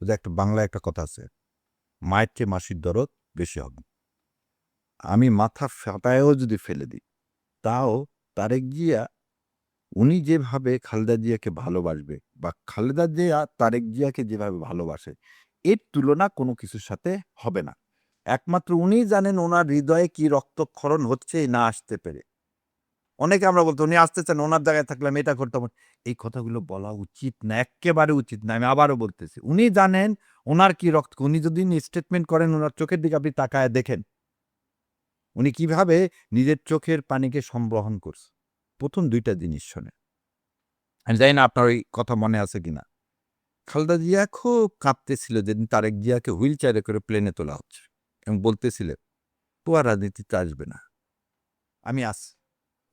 যে একটা বাংলায় একটা কথা আছে, মায়ের চেয়ে মাসির দরদ বেশি হবে। আমি মাথা ফাটায়ও যদি ফেলে দিই, তাও তারেক জিয়া, উনি যেভাবে খালেদা জিয়াকে ভালোবাসবে বা খালেদা জিয়া তারেক জিয়াকে যেভাবে ভালোবাসে, এর তুলনা কোনো কিছুর সাথে হবে না। একমাত্র উনি জানেন ওনার হৃদয়ে কি রক্তক্ষরণ হচ্ছে না আসতে পেরে। অনেকে আমরা বলতো উনি আসতে চান, ওনার জায়গায় থাকলাম এটা করতাম। এই কথাগুলো বলা উচিত না একেবারে উচিত না। আমি আবারও বলতেছি, উনি জানেন ওনার কি রক্ত, উনি যদি স্টেটমেন্ট করেন, ওনার চোখের দিকে আপনি তাকায় দেখেন। উনি কীভাবে নিজের চোখের পানিকে সম্বহন করছে। প্রথম দুইটা জিনিস শোনে আমি জানি না আপনার ওই কথা মনে আছে কিনা। খালেদা জিয়া খুব কাঁপতেছিল যেদিন তারেক জিয়াকে হুইল চেয়ারে করে প্লেনে তোলা হচ্ছে এবং বলতেছিলেন আর রাজনীতিতে আসবে না। আমি আস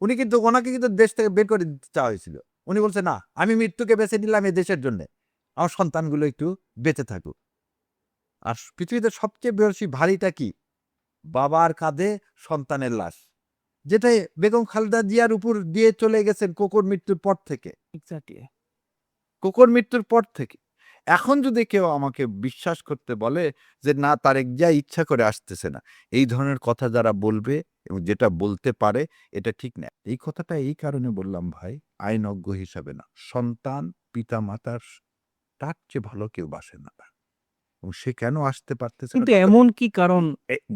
উনি কিন্তু ওনাকে কিন্তু দেশ থেকে বের করে দিতে চাওয়া হয়েছিল। উনি বলছে না আমি মৃত্যুকে বেছে নিলাম এই দেশের জন্য। আমার সন্তানগুলো একটু বেঁচে থাকুক। আর পৃথিবীতে সবচেয়ে বেশি ভারীটা কি? বাবার কাঁধে সন্তানের লাশ। যেটা বেগম খালেদা জিয়ার উপর দিয়ে চলে গেছেন কোকর মৃত্যুর পর থেকে। কোকর মৃত্যুর পর থেকে। এখন যদি কেউ আমাকে বিশ্বাস করতে বলে যে না তারেক জিয়া ইচ্ছা করে আসতেছে না। এই ধরনের কথা যারা বলবে এবং যেটা বলতে পারে এটা ঠিক না। এই কথাটা এই কারণে বললাম ভাই আইনজ্ঞ হিসাবে না। সন্তান পিতা মাতার তার চেয়ে ভালো কেউ বাসে না এবং সে কেন আসতে পারতেছে কিন্তু এমন কি কারণ?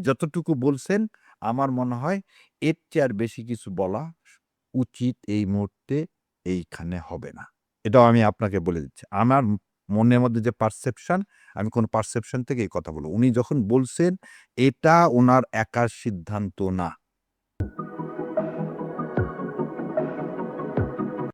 যতটুকু বলছেন আমার মনে হয় এর চেয়ে আর বেশি কিছু বলা উচিত এই মুহূর্তে এইখানে হবে না। এটাও আমি আপনাকে বলে দিচ্ছি। আমার মনের মধ্যে যে পারসেপশন আমি কোন পারসেপশন থেকে এই কথা বলব। উনি যখন বলছেন, এটা ওনার একার সিদ্ধান্ত না।